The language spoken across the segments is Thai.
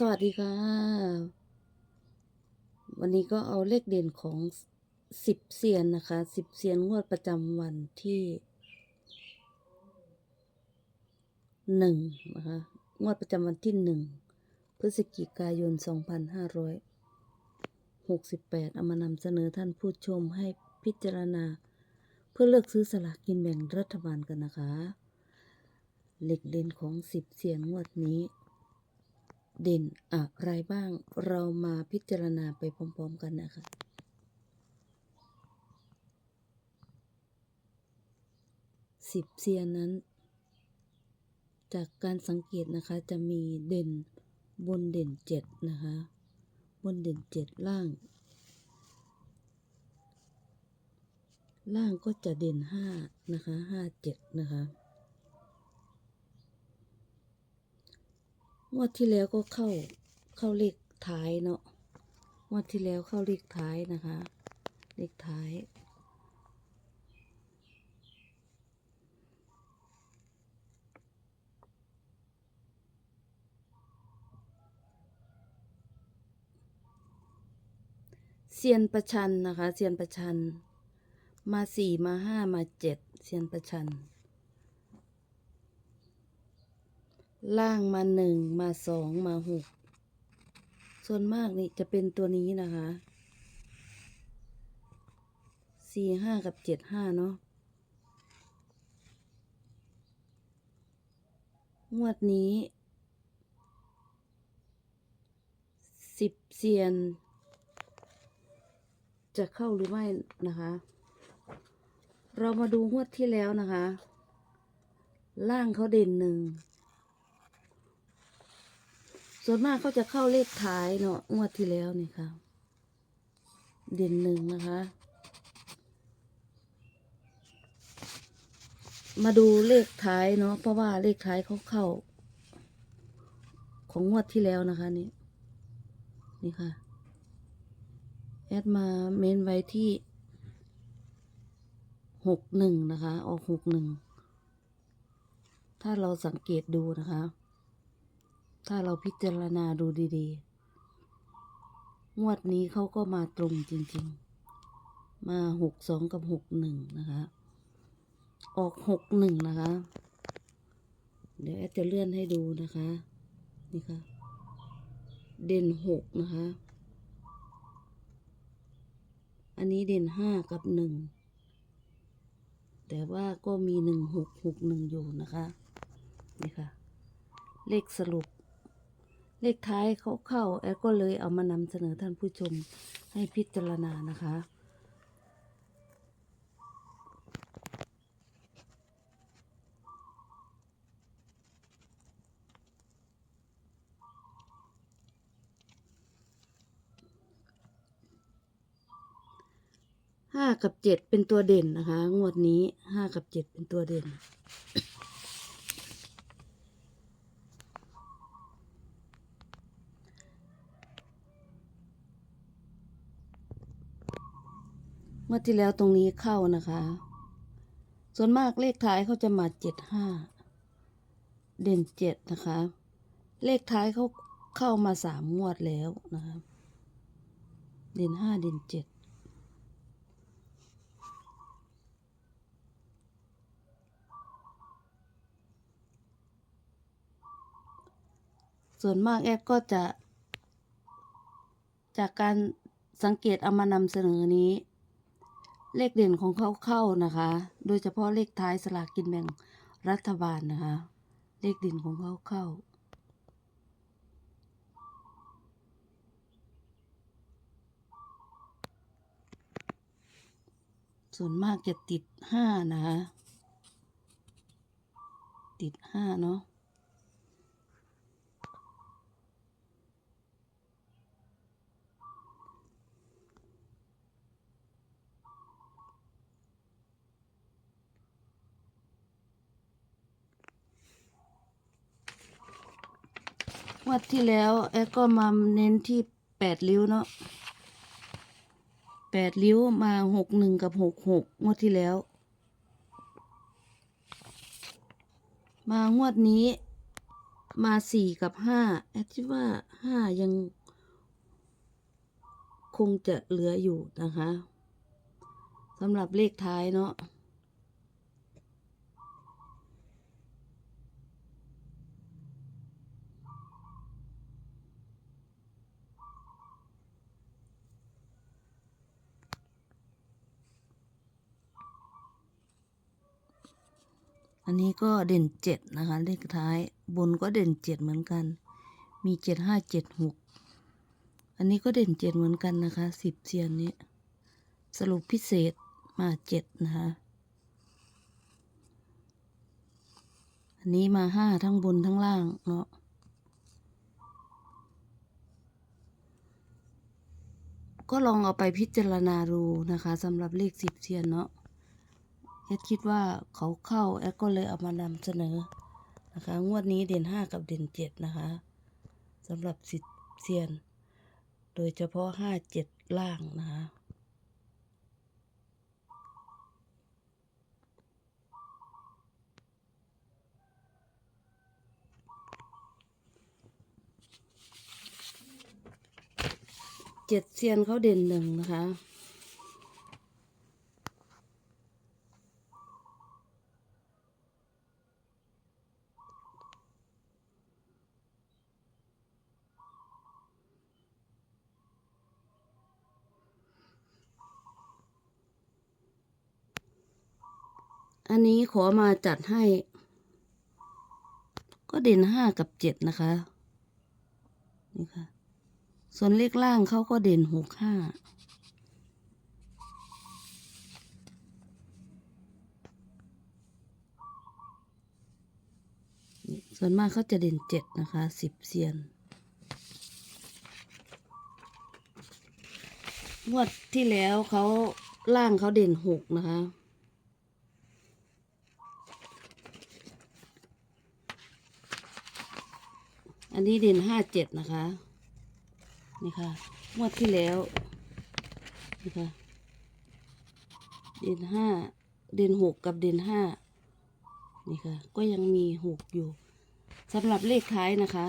สวัสดีค่ะ วันนี้ก็เอาเลขเด่นของสิบเซียนนะคะสิบเซียนงวดประจำวันที่หนึ่งนะคะงวดประจำวันที่หนึ่งพฤศจิกายนสองพันห้าร้อยหกสิบแปดเอามานำเสนอท่านผู้ชมให้พิจารณา เพื่อเลือกซื้อสลากกินแบ่งรัฐบาลกันนะคะ เลขเด่นของสิบเซียนงวดนี้ เด่นอะไรบ้าง เรามาพิจารณาไปพร้อม ๆ กันนะคะสิบเซียนนั้น จากการสังเกตนะคะจะมีเด่นบนเด่นเจ็ดนะคะ บนเด่นเจ็ดล่าง ล่างก็จะเด่นห้านะคะห้าเจ็ดนะคะ ง วดที่แล้วก็เข้าเข้าเลขท้ายเนาะงวดที่แล้วเข้าเลขท้ายนะคะ เลขท้ายเซียนประชันนะคะเซียนประชัน มาสี่มาห้ามาเจ็ดเซียนประชัน ล่างมาหนึ่งมาสองมาหกส่วนมากนี่จะเป็นตัวนี้นะคะสี่ห้ากับเจ็ดห้าเนาะงวดนี้สิบเซียน จะเข้าหรือไม่นะคะ เรามาดูงวดที่แล้วนะคะ ล่างเขาเด่นหนึ่ง ส่วนมากเขาจะเข้าเลขท้ายเนาะงวดที่แล้วนี่ค่ะ เด่นหนึ่งนะคะ มาดูเลขท้ายเนาะเพราะว่าเลขท้ายเขาเข้า ของงวดที่แล้วนะคะนี่นี่ค่ะ แอดมาเมนไว้ที่หกหนึ่งนะคะ ออกหกหนึ่ง ถ้าเราสังเกตดูนะคะ ถ้าเราพิจารณาดูดีๆ งวดนี้เขาก็มาตรงจริงๆ มาหกสองกับหกหนึ่งนะคะ ออกหกหนึ่งนะคะ เดี๋ยวแอดจะเลื่อนให้ดูนะคะ นี่ค่ะ เด่นหกนะคะ อันนี้เด่นห้ากับหนึ่ง แต่ว่าก็มีหนึ่งหกหกหนึ่งอยู่นะคะ นี่ค่ะเลขสรุป เลขท้ายเขาเข้าแอดก็เลยเอามานำเสนอท่านผู้ชมให้พิจารณานะคะห้ากับเจ็ดเป็นตัวเด่นนะคะ งวดนี้ห้ากับเจ็ดเป็นตัวเด่น เมื่อที่แล้วตรงนี้เข้านะคะ ส่วนมากเลขท้ายเขาจะมาเจ็ดห้า เด่นเจ็ดนะคะ เลขท้ายเขาเข้ามาสามงวดแล้วนะคะ เด่นห้าเด่นเจ็ดส่วนมากแอดก็จะ จากการสังเกตเอามานำเสนอนี้ เลขเด่นของเขาเข้านะคะ โดยเฉพาะเลขท้ายสลากกินแบ่งรัฐบาลนะคะ เลขเด่นของเขาเข้า ส่วนมากจะติดห้านะคะ ติดห้าเนาะ ง วัดที่แล้วแอดก็มาเน้นที่แปดริ้วเนาะแปดริ้วมาหกหนึ่งกับหกหกงวดที่แล้ว มางวดนี้มาสี่กับห้าแอดคิดว่าห้ายังคงจะเหลืออยู่นะคะสำหรับเลขท้ายเนาะ อันนี้ก็เด่นเจ็ดนะคะ เลขท้าย บนก็เด่นเจ็ดเหมือนกัน มีเจ็ดห้าเจ็ดหกอันนี้ก็เด่นเจ็ดเหมือนกันนะคะสิบเซียนนี้ สรุปพิเศษมาเจ็ดนะคะ อันนี้มาห้าทั้งบนทั้งล่างเนาะก็ลองเอาไปพิจารณาดูนะคะสำหรับเลขสิบเซียนเนาะ แอดคิดว่าเขาเข้าแอดก็เลยเอามานำเสนอนะคะ งวดนี้เด่นห้ากับเด่นเจ็ดนะคะสำหรับสิบเซียน โดยเฉพาะห้าเจ็ดล่างนะคะเจ็ดเซียนเขาเด่นหนึ่งนะคะ อันนี้ขอมาจัดให้ ก็เด่นห้ากับเจ็ดนะคะ นี่ค่ะ ส่วนเลขล่างเขาก็เด่นหกห้าส่วนมากเขาจะเด่นเจ็ดนะคะสิบเซียนงวดที่แล้วเขาล่างเขาเด่นหกนะคะ อันนี้เด่นห้าเจ็ดนะคะ นี่ค่ะงวดที่แล้ว นี่ค่ะ เด่นห้า เด่นหกกับเด่นห้า นี่ค่ะ ก็ยังมีหกอยู่สำหรับเลขท้ายนะคะ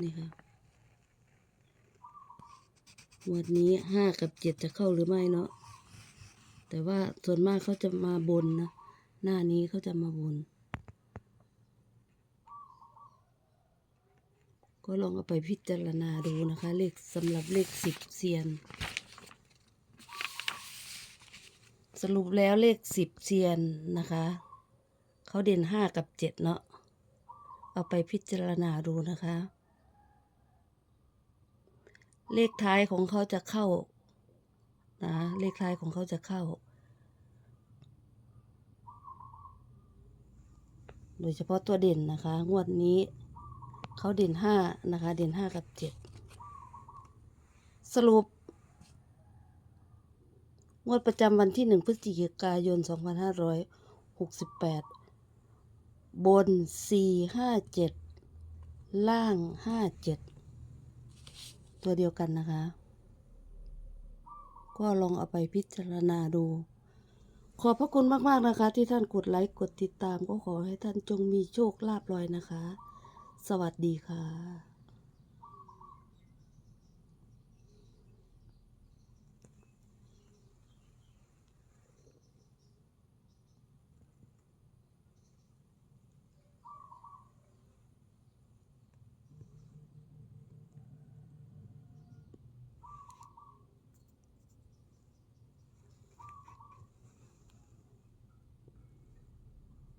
นี่ค่ะงวดนี้ห้ากับเจ็ดจะเข้าหรือไม่เนาะแต่ว่าส่วนมากเขาจะมาบนนะ หน้านี้เขาจะมาบน ก็ลองเอาไปพิจารณาดูนะคะ เลขสำหรับเลขสิบเซียน สรุปแล้วเลขสิบเซียนนะคะ เขาเด่นห้ากับเจ็ดเนาะเอาไปพิจารณาดูนะคะ เลขท้ายของเขาจะเข้านะเลขท้ายของเขาจะเข้า โดยเฉพาะตัวเด่นนะคะ งวดนี้ เขาเด่นห้านะคะ เด่นห้ากับเจ็ดสรุป งวดประจำวันที่หนึ่งพฤศจิกายนสองพันห้าร้อยหกสิบแปดบนสี่ห้าเจ็ดล่างห้าเจ็ดตัวเดียวกันนะคะ ก็ลองเอาไปพิจารณาดู ขอบพระคุณมาก ๆ นะคะ ที่ท่านกดไลค์ กดติดตามก็ขอให้ท่านจงมีโชคลาภลอยนะคะ สวัสดีค่ะ